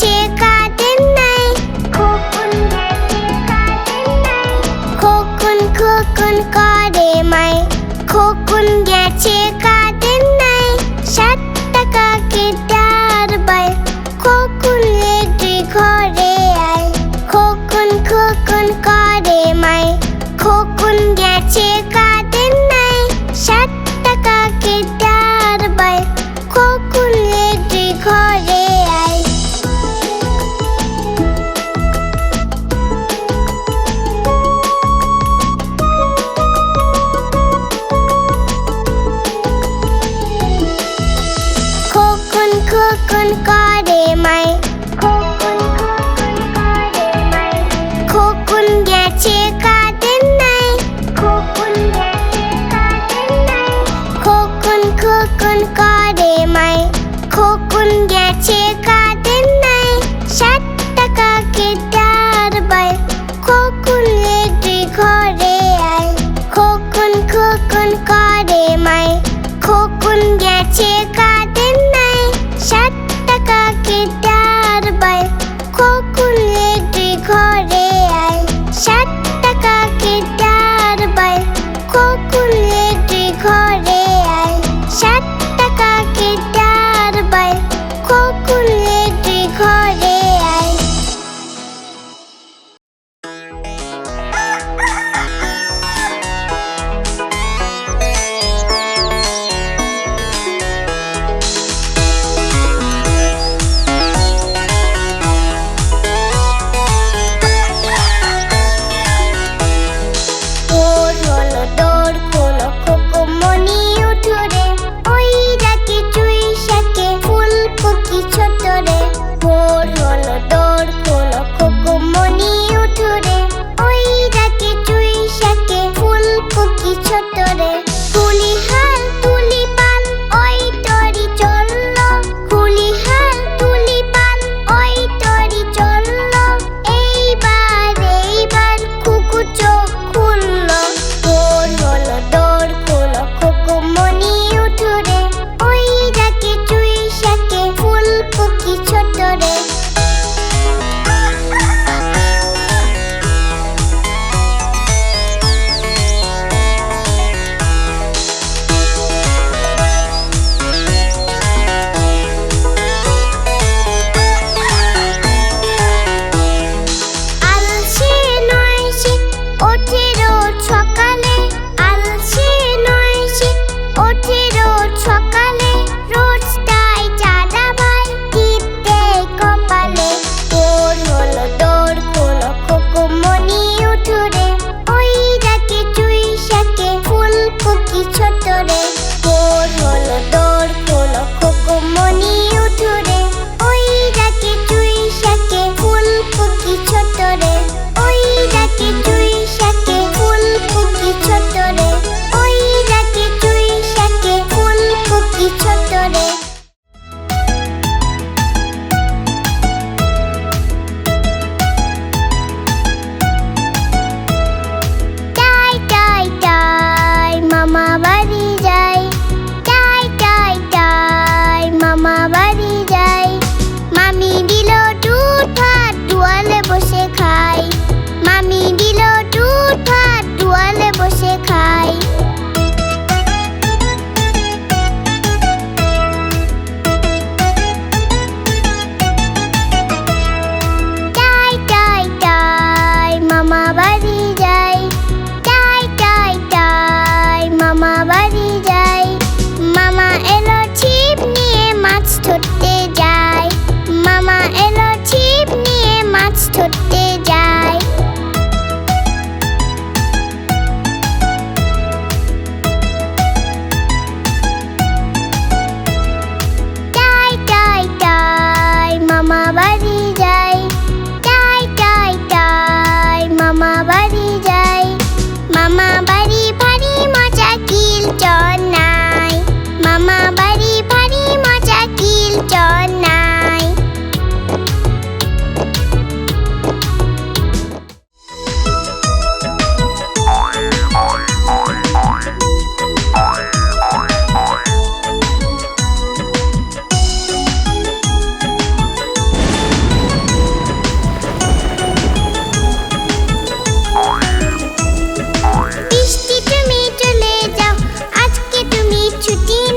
Чекати най, кокун чекати най, кокун кокун коде май, кокун чекати ছুটি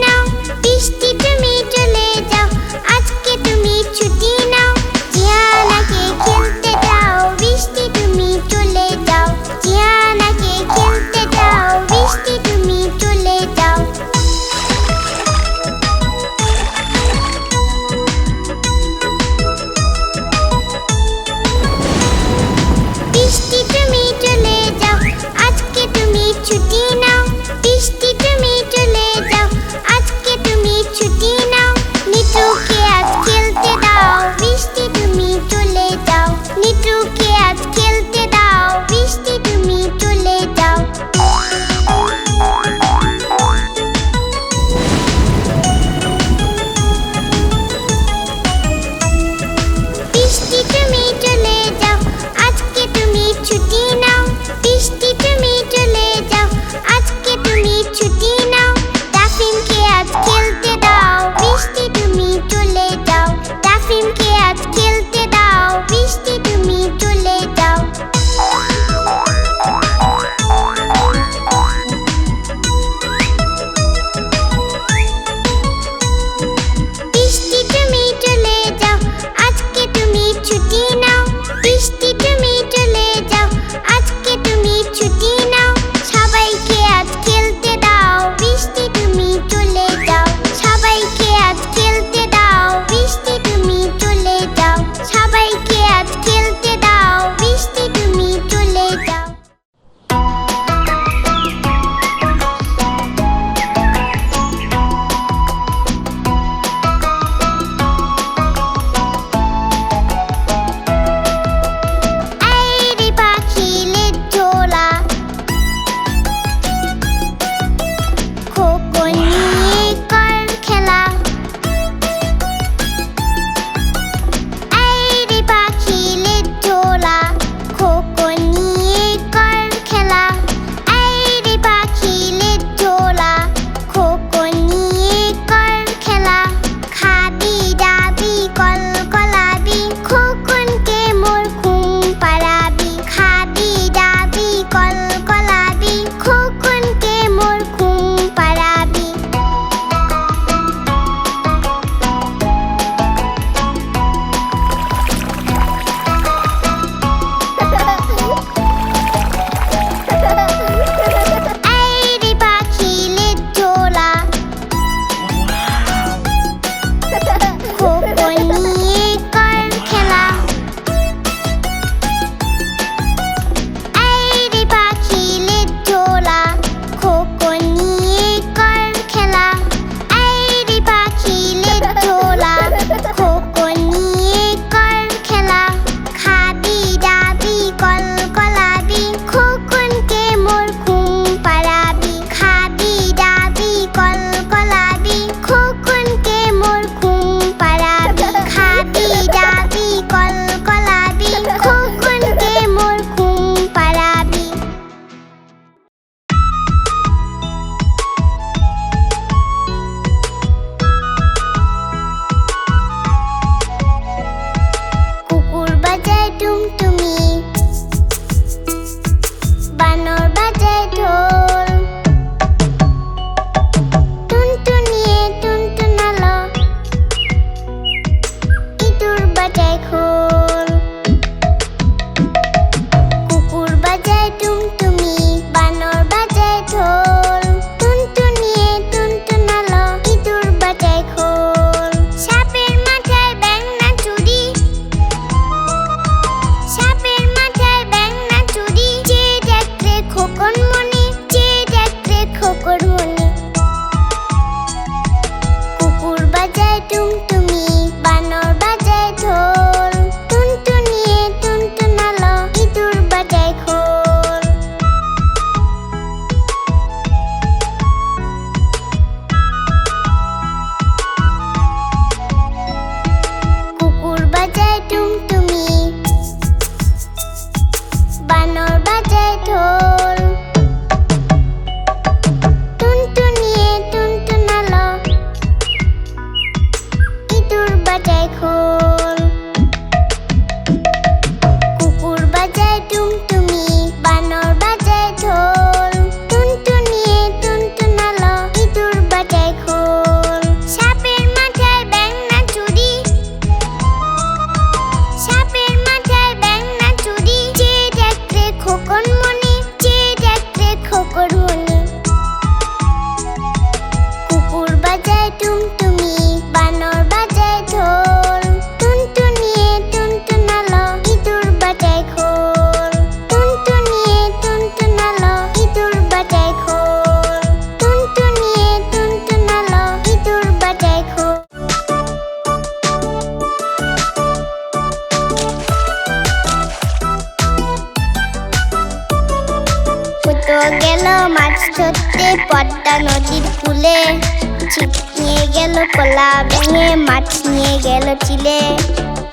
গেল চিলে,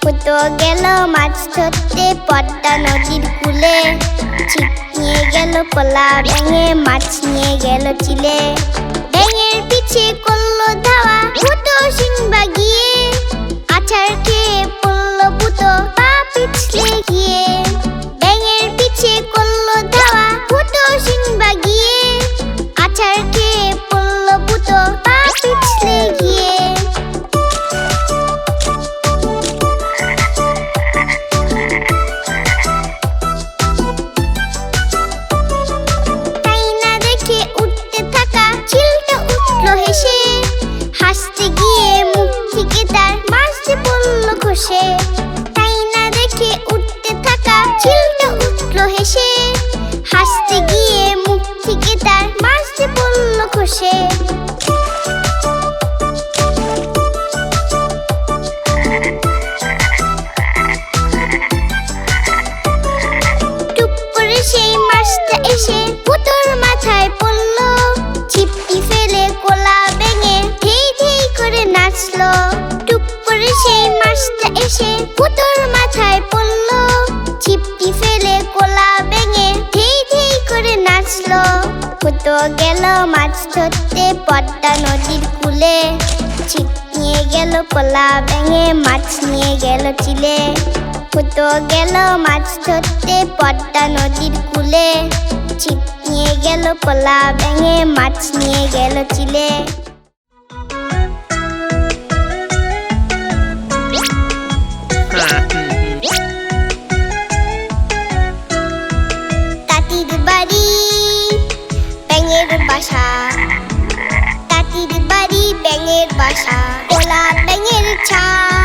ফুটো গেল মাছ ধরতে, পদ্মা নদীর কুলে। ছিপ নিয়ে গেল কলা ভেঙে, মাছ নিয়ে গেল চিলে। ব্যাঙের পিছে করল ধাওয়া সিংবা গিয়ে আছাড় খেয়ে পড়ল পুতো পা পিছলে গিয়ে। গেল মাছ ধরতে, পদ্মা নদীর কুলে। ছিপ নিয়ে গেল পোলা ভেঙে মাছ নিয়ে গেল চিলে। ফুটো গেল মাছ ধরতে, পদ্মা নদীর কুলে। ছিপ নিয়ে গেল, কলা ভেঙে মাছ নিয়ে গেল চিলে। ব্যাঙের বাসা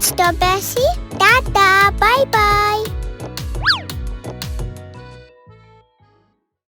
It's the best.